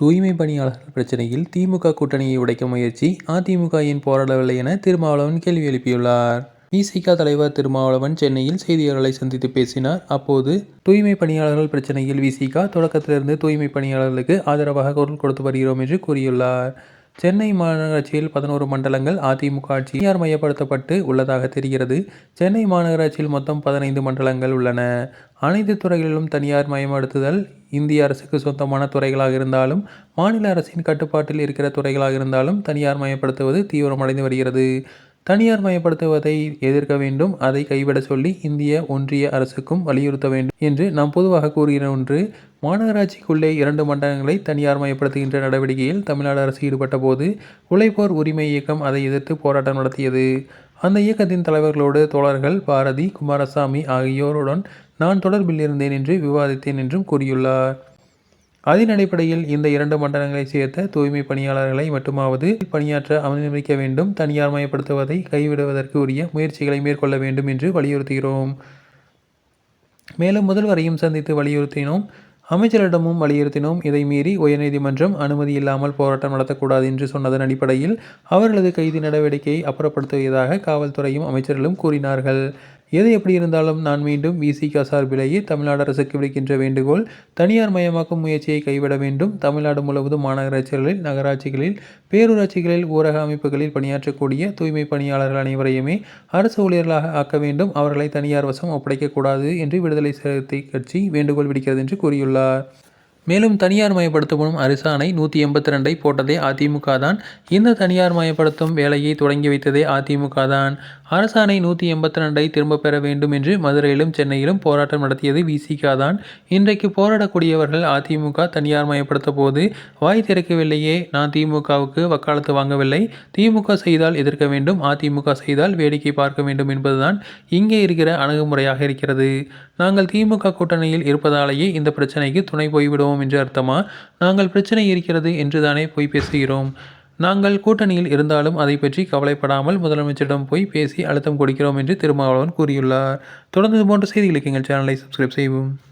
தூய்மை பணியாளர்கள் பிரச்சனையில் திமுக கூட்டணியை உடைக்க முயற்சி அதிமுக ஏன் போராடவில்லை என திருமாவளவன் கேள்வி எழுப்பியுள்ளார். இசிக தலைவர் திருமாவளவன் சென்னையில் செய்தியாளர்களை சந்தித்து பேசினார். அப்போது தூய்மை பணியாளர்கள் பிரச்சனையில் விசிக தொடக்கத்திலிருந்து தூய்மை பணியாளர்களுக்கு ஆதரவாக குரல் கொடுத்து வருகிறோம் என்று கூறியுள்ளார். சென்னை மாநகராட்சியில் பதினோரு மண்டலங்கள் அதிமுக ஆட்சி தனியார் உள்ளதாக தெரிகிறது. சென்னை மாநகராட்சியில் மொத்தம் பதினைந்து மண்டலங்கள் உள்ளன. அனைத்து துறைகளிலும் தனியார் மயப்படுத்துதல் இந்திய அரசுக்கு சொந்தமான துறைகளாக இருந்தாலும் மாநில அரசின் கட்டுப்பாட்டில் இருக்கிற துறைகளாக இருந்தாலும் தனியார் மயப்படுத்துவது தீவிரமடைந்து வருகிறது. தனியார் மயப்படுத்துவதை எதிர்க்க வேண்டும் அதை கைவிட சொல்லி இந்திய ஒன்றிய அரசுக்கும் வலியுறுத்த வேண்டும் என்று நாம் பொதுவாக கூறுகிற ஒன்று மாநகராட்சிக்குள்ளே இரண்டு மண்டலங்களை தனியார் மயப்படுத்துகின்ற நடவடிக்கையில் தமிழ்நாடு அரசு ஈடுபட்ட போது உழைப்போர் உரிமை இயக்கம் அதை எதிர்த்து போராட்டம் நடத்தியது. அந்த இயக்கத்தின் தலைவர்களோடு தோழர்கள் பாரதி குமாரசாமி ஆகியோருடன் நான் தொடர்பில் இருந்தேன் என்று விவாதித்தேன் என்றும் கூறியுள்ளார். அதன் அடிப்படையில் இந்த இரண்டு மண்டலங்களை சேர்த்த தூய்மை பணியாளர்களை மட்டுமாவது பணியாற்ற அனுமதிக்க வேண்டும் தனியார் மயப்படுத்துவதை கைவிடுவதற்கு உரிய முயற்சிகளை மேற்கொள்ள வேண்டும் என்று வலியுறுத்துகிறோம். மேலும் முதல்வரையும் சந்தித்து வலியுறுத்தினோம். அமைச்சரிடமும் வலியுறுத்தினோம். இதை மீறி உயர்நீதிமன்றம் அனுமதி இல்லாமல் போராட்டம் நடத்தக்கூடாது என்று சொன்னதன் அடிப்படையில் அவர்களது கைது நடவடிக்கையை அப்புறப்படுத்துவதாக காவல்துறையும் அமைச்சர்களும் கூறினார்கள். எது எப்படி இருந்தாலும் நான் மீண்டும் விசிக சார்பிலேயே தமிழ்நாடு அரசுக்கு விடுக்கின்ற வேண்டுகோள் தனியார் மயமாக்கும் முயற்சியை கைவிட வேண்டும். தமிழ்நாடு முழுவதும் மாநகராட்சிகளில் நகராட்சிகளில் பேரூராட்சிகளில் ஊரக அமைப்புகளில் பணியாற்றக்கூடிய தூய்மை பணியாளர்கள் அனைவரையுமே அரசு ஊழியர்களாக ஆக்க வேண்டும். அவர்களை தனியார் வசம் ஒப்படைக்கக்கூடாது என்று விடுதலை சிறுத்தை கட்சி வேண்டுகோள் விடுக்கிறது என்று கூறியுள்ளார். மேலும் தனியார் மயப்படுத்தப்படும் அரசாணை நூற்றி எண்பத்தி ரெண்டை போட்டதே அதிமுக தான் இந்த தனியார் மயப்படுத்தும் வேலையை தொடங்கி வைத்ததே அதிமுக தான் அரசாணை நூற்றி எண்பத்தி ரெண்டை திரும்ப பெற வேண்டும் என்று மதுரையிலும் சென்னையிலும் போராட்டம் நடத்தியது விசிக தான். இன்றைக்கு போராடக்கூடியவர்கள் அதிமுக தனியார் மயப்படுத்த போது வாய் திறக்கவில்லையே நான் திமுகவுக்கு வக்காலத்து வாங்கவில்லை. திமுக செய்தால் எதிர்க்க வேண்டும் அதிமுக செய்தால் வேடிக்கை பார்க்க வேண்டும் என்பதுதான் இங்கே இருக்கிற அணுகுமுறையாக இருக்கிறது. நாங்கள் திமுக கூட்டணியில் இருப்பதாலேயே இந்த பிரச்சனைக்கு துணை போய்விடுவோம். என்று அர்த்தமா? நாங்கள் பிரச்சனை இருக்கிறது என்று தானே போய் பேசுகிறோம். நாங்கள் கூட்டணியில் இருந்தாலும் அதை பற்றி கவலைப்படாமல் முதலமைச்சரிடம் போய் பேசி அழுத்தம் கொடுக்கிறோம் என்று திருமாவளவன் கூறியுள்ளார். தொடர்ந்து போன்ற செய்திகளுக்கு எங்கள் சேனலை சப்ஸ்கிரைப் செய்வோம்